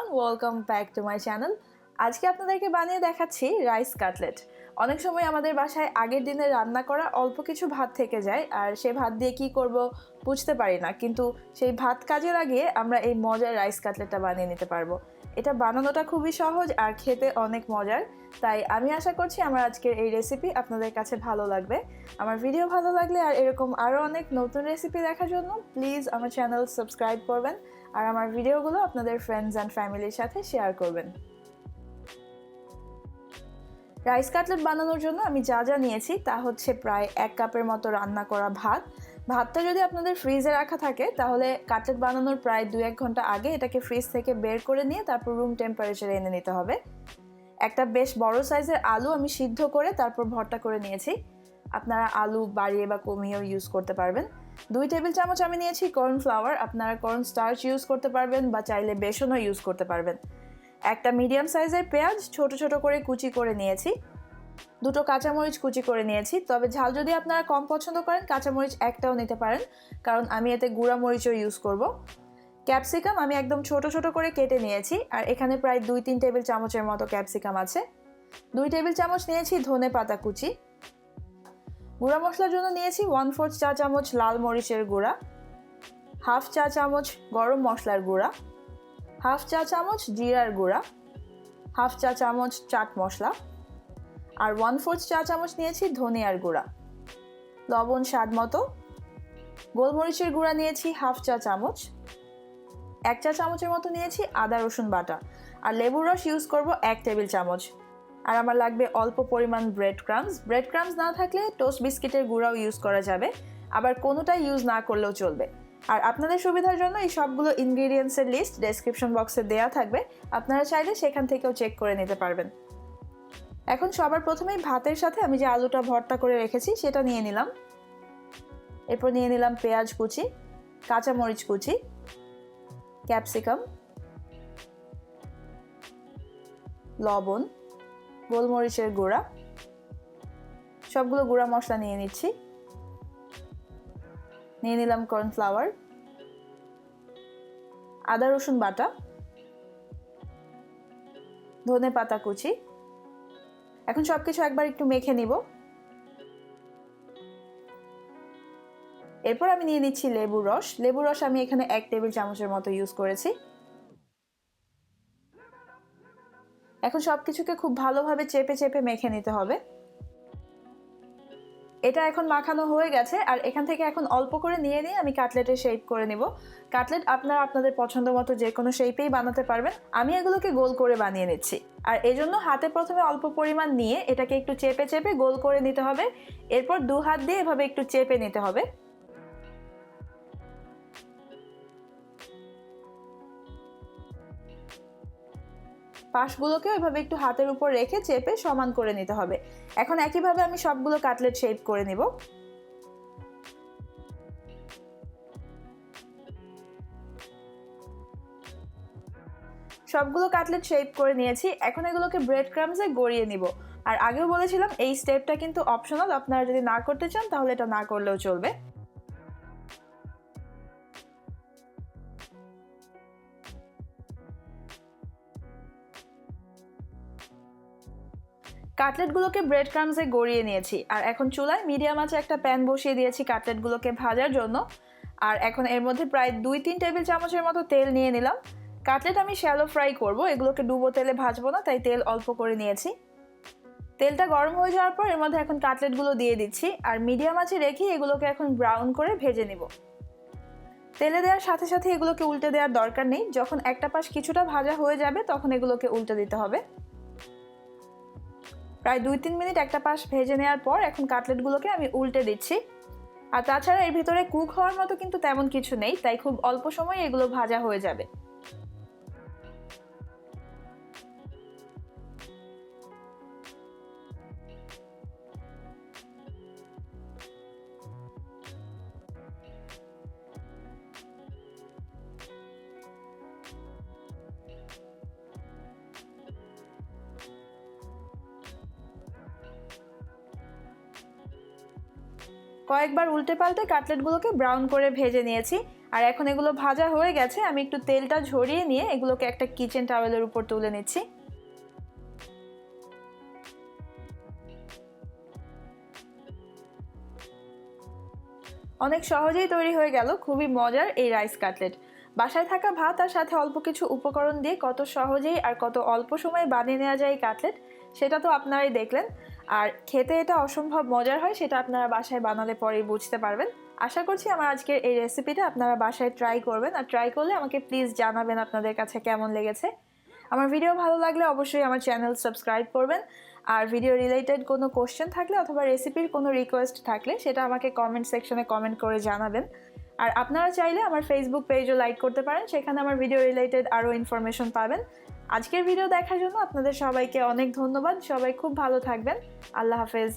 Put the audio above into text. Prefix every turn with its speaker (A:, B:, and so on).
A: everyone. Welcome back to my channel. আজকে আপনাদেরকে বানিয়ে দেখাচ্ছি রাইস কাটলেট। অনেক সময় আমাদের বাসায় আগের দিনে রান্না করা অল্প কিছু ভাত থেকে যায়, আর সেই ভাত দিয়ে কি করব বুঝতে পারি না, কিন্তু সেই ভাত কাজে লাগিয়ে আমরা এই মজার রাইস কাটলেটটা বানিয়ে নিতে পারব। এটা বানানোটা খুবই সহজ আর খেতে অনেক মজার, তাই আমি আশা করছি আমার আজকের এই রেসিপি আপনাদের কাছে ভালো লাগবে। আমার ভিডিও ভালো লাগলে আর এরকম আরও অনেক নতুন রেসিপি দেখার জন্য প্লিজ আমার চ্যানেল সাবস্ক্রাইব করবেন, আর আমার ভিডিওগুলো আপনাদের ফ্রেন্ডস অ্যান্ড ফ্যামিলির সাথে শেয়ার করবেন। রাইস কাটলেট বানানোর জন্য আমি যা যা নিয়েছি তা হচ্ছে প্রায় এক কাপের মতো রান্না করা ভাত। ভাতটা যদি আপনাদের ফ্রিজে রাখা থাকে, তাহলে কাটলেট বানানোর প্রায় দু এক ঘণ্টা আগে এটাকে ফ্রিজ থেকে বের করে নিয়ে তারপর রুম টেম্পারেচারে এনে নিতে হবে। একটা বেশ বড় সাইজের আলু আমি সিদ্ধ করে তারপর ভর্তা করে নিয়েছি। আপনারা আলু বাড়িয়ে বা কমিয়েও ইউজ করতে পারবেন। দুই টেবিল চামচ আমি নিয়েছি কর্ন ফ্লাওয়ার আপনারা কর্ন স্টার্চ ইউজ করতে পারবেন বা চাইলে বেসনও ইউজ করতে পারবেন। একটা মিডিয়াম সাইজের পেঁয়াজ ছোট ছোট করে কুচি করে নিয়েছি। দুটো কাঁচামরিচ কুচি করে নিয়েছি। তবে ঝাল যদি আপনারা কম পছন্দ করেন, কাঁচামরিচ একটাও নিতে পারেন। কারণ আমি এতে গুঁড়া মরিচও ইউজ করব। ক্যাপসিকাম আমি একদম ছোট ছোট করে কেটে নিয়েছি। আর এখানে প্রায় দুই তিন টেবিল চামচের মতো ক্যাপসিকাম আছে। দুই টেবিল চামচ নিয়েছি ধনে পাতা কুচি। গুঁড়া মশলার জন্য নিয়েছি ওয়ান ফোর্থ চা চামচ লাল মরিচের গুঁড়া। হাফ চা চামচ গরম মশলার গুঁড়া। হাফ চা চামচ জিরার গুঁড়া, হাফ চা চামচ চাট মশলা আর ওয়ান ফোর্থ চা চামচ নিয়েছি ধনিয়ার গুঁড়া। লবণ স্বাদ মতো। গোলমরিচের গুঁড়া নিয়েছি হাফ চা চামচ। এক চা চামচের মতো নিয়েছি আদা, রসুন বাটা। আর লেবুর রস ইউজ করব এক টেবিল চামচ। আর আমার লাগবে অল্প পরিমাণ ব্রেড ক্রামস ব্রেড ক্রামস না থাকলে টোস্ট বিস্কিটের গুঁড়াও ইউজ করা যাবে। আবার কোনোটাই ইউজ না করলেও চলবে। আর আপনাদের সুবিধার জন্য এই সবগুলো ইনগ্রিডিয়েন্টসের লিস্ট ডেসক্রিপশন বক্সে দেওয়া থাকবে। আপনারা চাইলে সেখান থেকেও চেক করে নিতে পারবেন। এখন সবার প্রথমেই ভাতের সাথে আমি যে আলুটা ভর্তা করে রেখেছি, সেটা নিয়ে নিলাম। এরপর নিয়ে নিলাম পেঁয়াজ কুচি, কাঁচামরিচ কুচি ক্যাপসিকাম লবণ, গোলমরিচের গুঁড়া, সবগুলো গুঁড়া মশলা নিয়ে নিচ্ছি। নিয়ে নিলাম কর্নফ্লাওয়ার, আদা, রসুন বাটা, ধনে পাতা কুচি। এখন সব কিছু একবার একটু মেখে নিব। এরপর আমি নিয়ে নিচ্ছি লেবুর রস। লেবুর রস আমি এখানে এক টেবিল চামচের মতো ইউজ করেছি। এখন সব কিছুকে খুব ভালোভাবে চেপে চেপে মেখে নিতে হবে। এটা এখন মাখানো হয়ে গেছে, আর এখান থেকে এখন অল্প করে নিয়ে নিয়ে আমি কাটলেটের শেপ করে নেব। কাটলেট আপনারা আপনাদের পছন্দ মতো যে কোনো শেপেই বানাতে পারবেন। আমি এগুলোকে গোল করে বানিয়ে নিচ্ছি। আর এজন্য হাতে প্রথমে অল্প পরিমাণ নিয়ে এটাকে একটু চেপে চেপে গোল করে নিতে হবে। এরপর দু হাত দিয়ে এভাবে একটু চেপে নিতে হবে। পাশগুলোকে ওইভাবে একটু হাতের উপর রেখে চেপে সমান করে নিতে হবে। এখন একইভাবে আমি সবগুলো কাটলেট শেপ করে নিব। সবগুলো কাটলেট শেপ করে নিয়েছি। এখন এগুলোকে ব্রেড ক্রামসে গড়িয়ে নিব। আর আগেও বলেছিলাম এই স্টেপটা কিন্তু অপশনাল আপনারা যদি না করতে চান, তাহলে এটা না করলেও চলবে। কাটলেটগুলোকে ব্রেড ক্রামসে গড়িয়ে নিয়েছি। আর এখন চুলায় মিডিয়াম আছে একটা প্যান বসিয়ে দিয়েছি কাটলেটগুলোকে ভাজার জন্য। আর এখন এর মধ্যে প্রায় দুই তিন টেবিল চামচের মতো তেল নিয়ে নিলাম। কাটলেট আমি শ্যালো ফ্রাই করব, এগুলোকে ডুবো তেলে ভাজবো না, তাই তেল অল্প করে নিয়েছি। তেলটা গরম হয়ে যাওয়ার পর এর মধ্যে এখন কাটলেটগুলো দিয়ে দিচ্ছি। আর মিডিয়াম আছে রেখে এগুলোকে এখন ব্রাউন করে ভেজে নিব। তেলে দেওয়ার সাথে সাথে এগুলোকে উল্টে দেওয়ার দরকার নেই। যখন একটা পাশ কিছুটা ভাজা হয়ে যাবে, তখন এগুলোকে উল্টে দিতে হবে। প্রায় দুই তিন মিনিট একটা পাশ ভেজে নেওয়ার পর এখন কাটলেটগুলোকে আমি উল্টে দিচ্ছি। আর তাছাড়া এর ভিতরে কুক হওয়ার মতো কিন্তু তেমন কিছু নেই, তাই খুব অল্প সময়ে এগুলো ভাজা হয়ে যাবে। কয়েকবার উল্টে পাল্টে কাটলেটগুলোকে ব্রাউন করে ভেজে নিয়েছি। আর এখন এগুলো ভাজা হয়ে গেছে, আমি একটু তেলটা ঝরিয়ে নিয়ে এগুলোকে একটা কিচেন টাওয়েলের উপর তুলে নিচ্ছি। অনেক সহজেই তৈরি হয়ে গেল খুবই মজার এই রাইস কাটলেট বাসায় থাকা ভাত আর সাথে অল্প কিছু উপকরণ দিয়ে কত সহজেই আর কত অল্প সময়ে বানিয়ে নেওয়া যায় এই কাটলেট সেটা তো আপনারাই দেখলেন। আর খেতে এটা অসম্ভব মজার হয়, সেটা আপনারা বাসায় বানালে পরেই বুঝতে পারবেন। আশা করছি আমার আজকের এই রেসিপিটা আপনারা বাসায় ট্রাই করবেন। আর ট্রাই করলে আমাকে প্লিজ জানাবেন আপনাদের কাছে কেমন লেগেছে। আমার ভিডিও ভালো লাগলে অবশ্যই আমার চ্যানেল সাবস্ক্রাইব করবেন। আর ভিডিও রিলেটেড কোনো কোশ্চেন থাকলে অথবা রেসিপির কোনো রিকোয়েস্ট থাকলে সেটা আমাকে কমেন্ট সেকশনে কমেন্ট করে জানাবেন। আর আপনারা চাইলে আমার ফেসবুক পেজও লাইক করতে পারেন, সেখানে আমার ভিডিও রিলেটেড আরও ইনফরমেশন পাবেন। আজকের ভিডিও দেখার জন্য আপনাদের সবাইকে অনেক ধন্যবাদ। সবাই খুব ভালো থাকবেন। আল্লাহ হাফেজ।